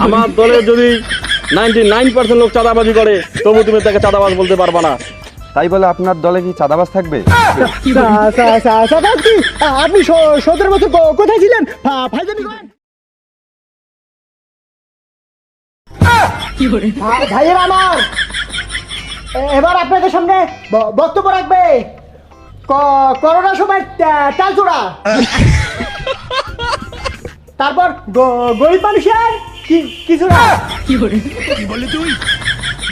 আমার দলে যদি নাইনটি নাইন পার্সেন্ট লোক চাঁদাবাজি করে তবু তুমি তাকে চাঁদাবাজ বলতে পারবা না। তাই বলে আপনার দলে কি চাঁদাবাজ থাকবে? আপনি সতেরো বছর কোথায় ছিলেন? করেন। ভাইয়ের আমার এবার আপনাদের সামনে ব- বক্তব্য রাখবে ক- করোনার সময় তারপর গ- গরিব মানুষের কি কিছু না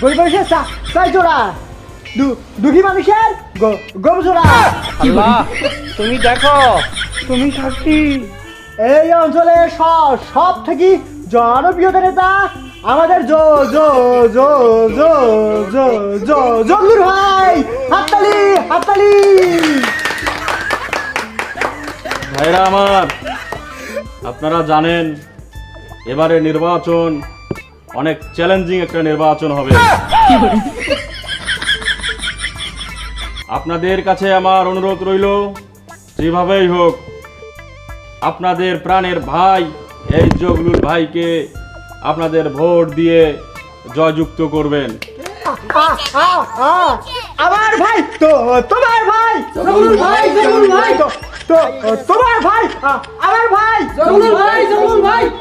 গরিব মানুষের চা- চালচোড়া দু- দুঃখী মানুষের গ- গমচোড়া আল্লাহ তুমি দেখো তুমি থাকতি। এই অঞ্চলে সব সব থেকে জনপ্রিয় নেতা আমাদের জো জো জো জো জো জো জগলুর ভাই। হাততালি হাততালি। ভাইরা আমার আপনারা জানেন এবারে নির্বাচন, অনেক চ্যালেঞ্জিং একটা নির্বাচন হবে। আপনাদের কাছে আমার অনুরোধ রইল, যেভাবেই হোক, আপনাদের প্রাণের ভাই, এই জগলুল ভাইকে আপনাদের ভোট দিয়ে জয়যুক্ত করবেন। আমার ভাই তো, তোমার ভাই, জগলুর ভাই জগলুর ভাই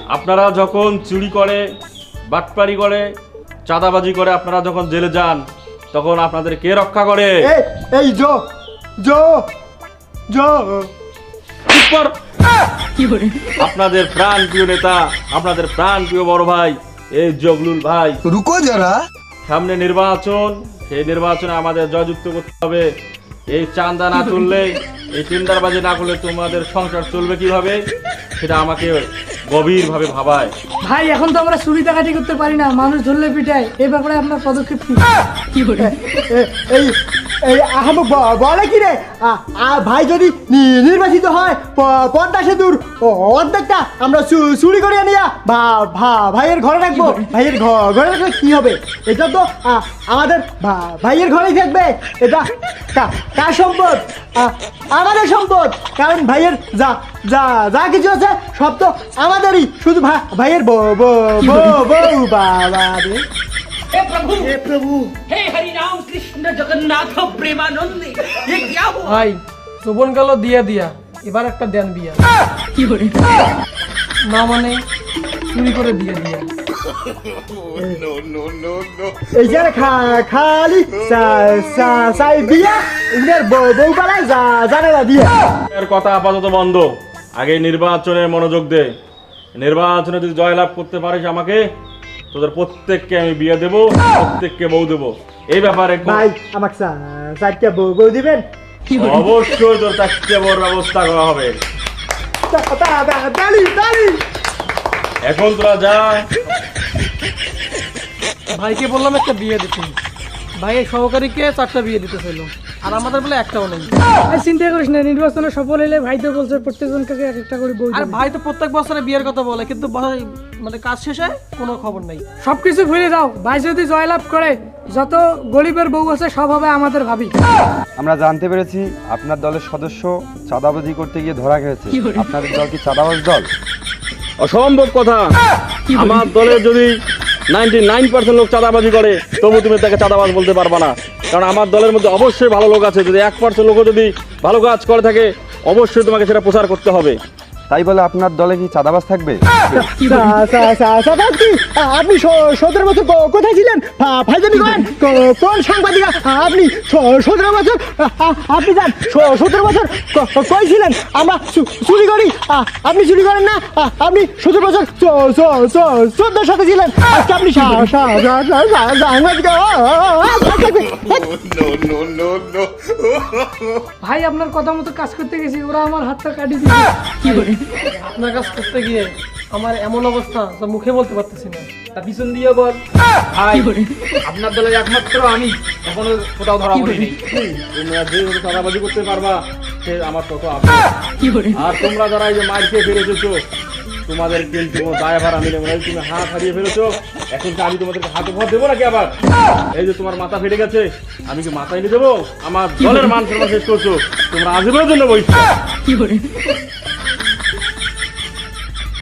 আপনারা যখন চুরি করে বাটপারি করে চাঁদাবাজি করে আপনারা যখন জেলে যান তখন আপনাদের কে রক্ষা করে? এই আপনাদের প্রাণ প্রিয় নেতা আপনাদের প্রাণ প্রিয় বড় ভাই এই জগলুল ভাই। রুকো যারা। সামনে নির্বাচন সেই নির্বাচনে আমাদের জয়যুক্ত করতে হবে। এই চান্দা না তুললে এই বাজে না করলে তোমাদের সংসার চলবে কীভাবে সেটা আমাকে গভীর ভাবে ভাবায়। ভাই এখন তো আমরা চুরি ডাকাতি করতে পারি না মানুষ ধরলে পিটায় এই ব্যাপারে আপনার পদক্ষেপ কি? কি এই বলে কি রে? ভাই যদি নির্বাচিত হয় পদ্মা সেতুর অর্ধেকটা আমরা চুরি করে আনিয়া ভাইয়ের ঘরে রাখব। ভাইয়ের ঘরে রাখলে কি হবে? এটা তো আমাদের ভাইয়ের ঘরেই থাকবে। এটা কার সম্পদ? আমাদের সম্পদ। কারণ ভাইয়ের যা যা যা কিছু আছে সব তো আমাদেরই। শুধু ভাইয়ের বউ বউ বউ বাবা এ প্রভু। এ প্রভু। হে হরি কৃষ্ণ জগন্নাথ প্রেমানন্দে। এ কিয়া হুয়া? ভাই শোভন গেল দিয়া দিয়া। এবার একটা দেন বিয়া। কি করে না মানে চুরি করে দিয়ে দিয়া। দিয়া নির্বাচনে যদি জয়লাভ করতে পারিস আমাকে তোদের প্রত্যেককে আমি বিয়ে দেবো প্রত্যেককে বউ দেবো। এই ব্যাপারে ভাই আমাকে চা- চারটা বউ বউ দিবেন? অবশ্যই তোর চারটে বড় ব্যবস্থা করা হবে। এখন তোরা যা। ভাইকে বললাম একটা বিয়ে দিতে। ভাইয়ের সহকারীকে চারটা বিয়ে দিতে চাইল। আর আমাদের বলে একটাও নেই। চিন্তা করিস না নির্বাচনে সফল হলে ভাই তো বলছে প্রত্যেকজনকে এক একটা করে বই আর ভাই তো প্রত্যেক বছরে বিয়ের কথা বলে কিন্তু ভাই মানে কাজ শেষে কোনো খবর নাই। সবকিছু ভুলে দাও ভাই যদি জয়লাভ করে যত গরিবের বউ আছে সব হবে আমাদের ভাবি। আমরা জানতে পেরেছি আপনার দলের সদস্য চাঁদাবাজি করতে গিয়ে ধরা গেছে আপনাদের দল কি চাঁদাবাজ দল? অসম্ভব কথা। আমার দলে যদি নাইনটি নাইন পার্সেন্ট লোক চাঁদাবাজি করে তবু তুমি তাকে চাঁদাবাজ বলতে পারবা না। কারণ আমার দলের মধ্যে অবশ্যই ভালো লোক আছে। যদি এক পার্সেন্ট লোকও যদি ভালো কাজ করে থাকে, অবশ্যই তোমাকে সেটা প্রচার করতে হবে। তাই বলে আপনার দলে কি চাঁদাবাজ থাকবে? আপনি সতেরো বছর ক- কোথায় ছিলেন? করেন। কোন সাংবাদিক? আপনি সতেরো বছর আপনি যান। সতেরো বছর ক- ক- কই ছিলেন? আমরা চুরি করি। আপনি চুরি করেন না? আপনি সতেরো বছর চোদ্দোর সাথে ছিলেন। আজকে আপনি ভাই আপনার কথা মতো কাজ করতে গেছি। ওরা আমার হাতটা কাটি দিয়েছে। আপনার কাজ করতে গিয়ে আমার এমন অবস্থা যা মুখে বলতে পারতেছি না। তা পিছন দিয়ে বল। ভাই আপনার দলের একমাত্র আমি এখনও কোথাও ধরা পড়িনি। তোমরা যে চাঁদাবাজি করতে পারবা সে আমার তত। আর তোমরা যারা এই যে মার খেয়ে ফেলেছো তোমাদের কিন্তু দায়ভার আমি নেব তুমি হাত হারিয়ে ফেলেছো এখন কি আমি তোমাদেরকে হাত উপহার দেবো নাকি আবার? এই যে তোমার মাথা ফেটে গেছে আমি কি মাথায় নিয়ে দেবো? আমার দলের মান সম্মান শেষ করছ তোমরা আজীবনের জন্য বইছো